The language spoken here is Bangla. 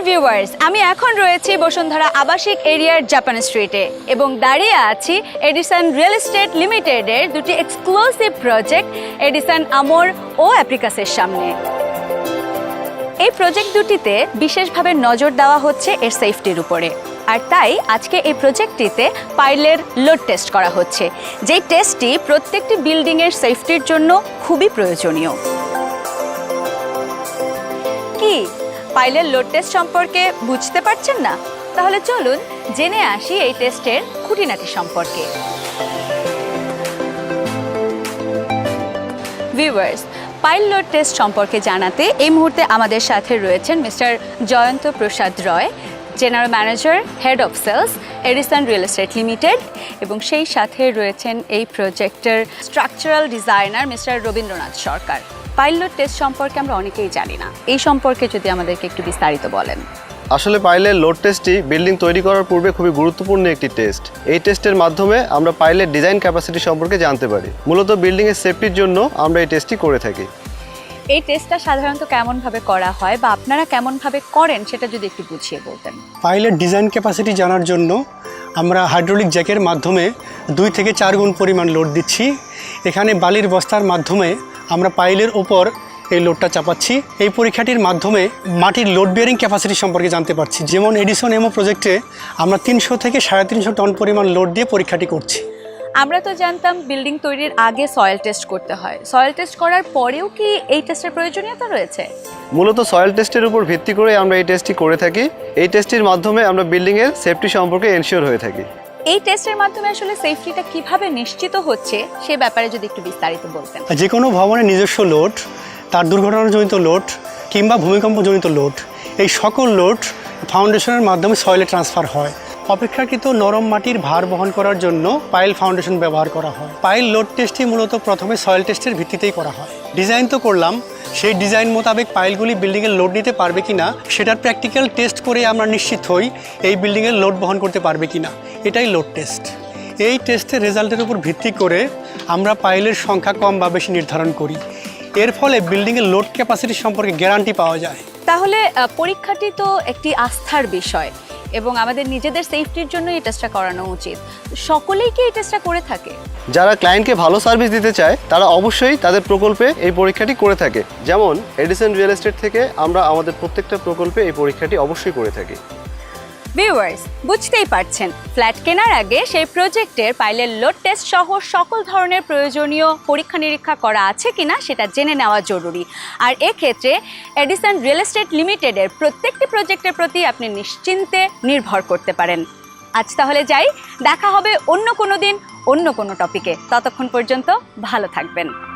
ডিয়ার ভিউয়ার্স আমি এখন রয়েছি বসুন্ধরা আবাসিক এরিয়ার জাপান স্ট্রিটে এবং দাঁড়িয়ে আছি এডিসন রিয়েল এস্টেট লিমিটেডের দুটি এক্সক্লুসিভ প্রজেক্ট এডিসন আমর ও অ্যাপ্রিকাসের সামনে। এই প্রজেক্ট দুটিতে বিশেষভাবে নজর দেওয়া হচ্ছে এর সেফটির উপরে। আর তাই আজকে এই প্রজেক্টটিতে পাইলের লোড টেস্ট করা হচ্ছে। যেই টেস্টটি প্রত্যেকটি বিল্ডিংয়ের সেফটির জন্য খুবই প্রয়োজনীয়। কি? পাইলের লোড টেস্ট সম্পর্কে বুঝতে পারছেন না? তাহলে চলুন জেনে আসি এই টেস্টের খুঁটিনাটি সম্পর্কে। ভিউয়ার্স পাইল লোড টেস্ট সম্পর্কে জানাতে এই মুহূর্তে আমাদের সাথে রয়েছেন Mister Jayanta Prasad Roy, general manager, head of sales, Edison real estate limited এবং সেই সাথে রয়েছেন এই প্রজেক্টের structural designer Mister Rabindranath Sarkar. Pilot test সম্পর্কে আমরা অনেকেই জানি না। এই সম্পর্কে যদি আমাদেরকে একটু বিস্তারিত বলেন। আসলে পাইলের লোড টেস্টটি বিল্ডিং তৈরি করার পূর্বে খুবই গুরুত্বপূর্ণ একটি টেস্ট। এই টেস্টের মাধ্যমে আমরা পাইলের ডিজাইন ক্যাপাসিটি সম্পর্কে জানতে পারি। মূলত বিল্ডিংয়ের সেফটির জন্য আমরা এই টেস্টটি করে থাকি। এই টেস্টটা সাধারণত কেমনভাবে করা হয় বা আপনারা কেমনভাবে করেন সেটা যদি একটু বুঝিয়ে বলতেন। পাইলের ডিজাইন ক্যাপাসিটি জানার জন্য আমরা হাইড্রোলিক জ্যাকের মাধ্যমে দুই থেকে চার গুণ পরিমাণ লোড দিচ্ছি। এখানে বালির বস্তার মাধ্যমে আমরা পাইলের ওপর এই লোডটা চাপাচ্ছি। এই পরীক্ষাটির মাধ্যমে মাটির লোড বিয়ারিং ক্যাপাসিটি সম্পর্কে জানতে পারছি। যেমন এডিসন এমও প্রজেক্টে আমরা তিনশো থেকে সাড়ে তিনশো টন পরিমাণ লোড দিয়ে পরীক্ষাটি করছি। আমরা তো জানতাম বিল্ডিং তৈরির আগে সয়েল টেস্ট করতে হয়। সয়েল টেস্ট করার পরেও কি এই টেস্টের প্রয়োজনীয়তা রয়েছে? মূলত সয়েল টেস্টের উপর ভিত্তি করে আমরা এই টেস্টটি করে থাকি। এই টেস্টটির মাধ্যমে আমরা বিল্ডিংয়ের সেফটি সম্পর্কে এনশিওর হয়ে থাকি। এই টেস্টের মাধ্যমে আসলে সেফটিটা কীভাবে নিশ্চিত হচ্ছে, সে ব্যাপারে যদি একটু বিস্তারিত বলতেন। যে কোনো ভবনের নিজস্ব লোড তার দুর্ঘটনাজনিত লোড কিংবা ভূমিকম্পজনিত লোড এই সকল লোড ফাউন্ডেশনের মাধ্যমে সয়েলে ট্রান্সফার হয়। অপেক্ষাকৃত নরম মাটির ভার বহন করার জন্য পাইল ফাউন্ডেশন ব্যবহার করা হয়। পাইল লোড টেস্টটি মূলত প্রথমে সয়েল টেস্টের ভিত্তিতেই করা হয়। ডিজাইন তো করলাম সেই ডিজাইন মোতাবেক পাইলগুলি বিল্ডিংয়ের লোড নিতে পারবে কি না সেটার প্র্যাকটিক্যাল টেস্ট করে আমরা নিশ্চিত হই এই বিল্ডিংয়ের লোড বহন করতে পারবে কিনা। এটাই লোড টেস্ট এই টেস্টের রেজাল্টের উপর ভিত্তি করে আমরা পাইলের সংখ্যা কম বা বেশি নির্ধারণ করি। এর ফলে বিল্ডিংয়ের লোড ক্যাপাসিটি সম্পর্কে গ্যারান্টি পাওয়া যায়। তাহলে পরীক্ষাটি তো একটি আস্থার বিষয় এবং আমাদের নিজেদের সেফটির জন্য এই টেস্টটা করানো উচিত। সকলেই কি এই টেস্টটা করে থাকে? যারা ক্লায়েন্টকে ভালো সার্ভিস দিতে চায়, তারা অবশ্যই তাদের প্রকল্পে এই পরীক্ষাটি করে থাকে। যেমন এডিসন রিয়েল এস্টেট থেকে আমরা আমাদের প্রত্যেকটা প্রকল্পে এই পরীক্ষাটি অবশ্যই করে থাকি। ভিউয়ার্স বুঝতেই পারছেন ফ্ল্যাট কেনার আগে সেই প্রজেক্টের পাইলের লোড টেস্ট সহ সকল ধরনের প্রয়োজনীয় পরীক্ষা নিরীক্ষা করা আছে কিনা সেটা জেনে নেওয়া জরুরি। আর এক্ষেত্রে এডিসন রিয়েল এস্টেট লিমিটেডের প্রত্যেকটি প্রজেক্টের প্রতি আপনি নিশ্চিন্তে নির্ভর করতে পারেন। আজ তাহলে যাই, দেখা হবে অন্য কোনো দিন। অন্য কোনো টপিকে। ততক্ষণ পর্যন্ত ভালো থাকবেন।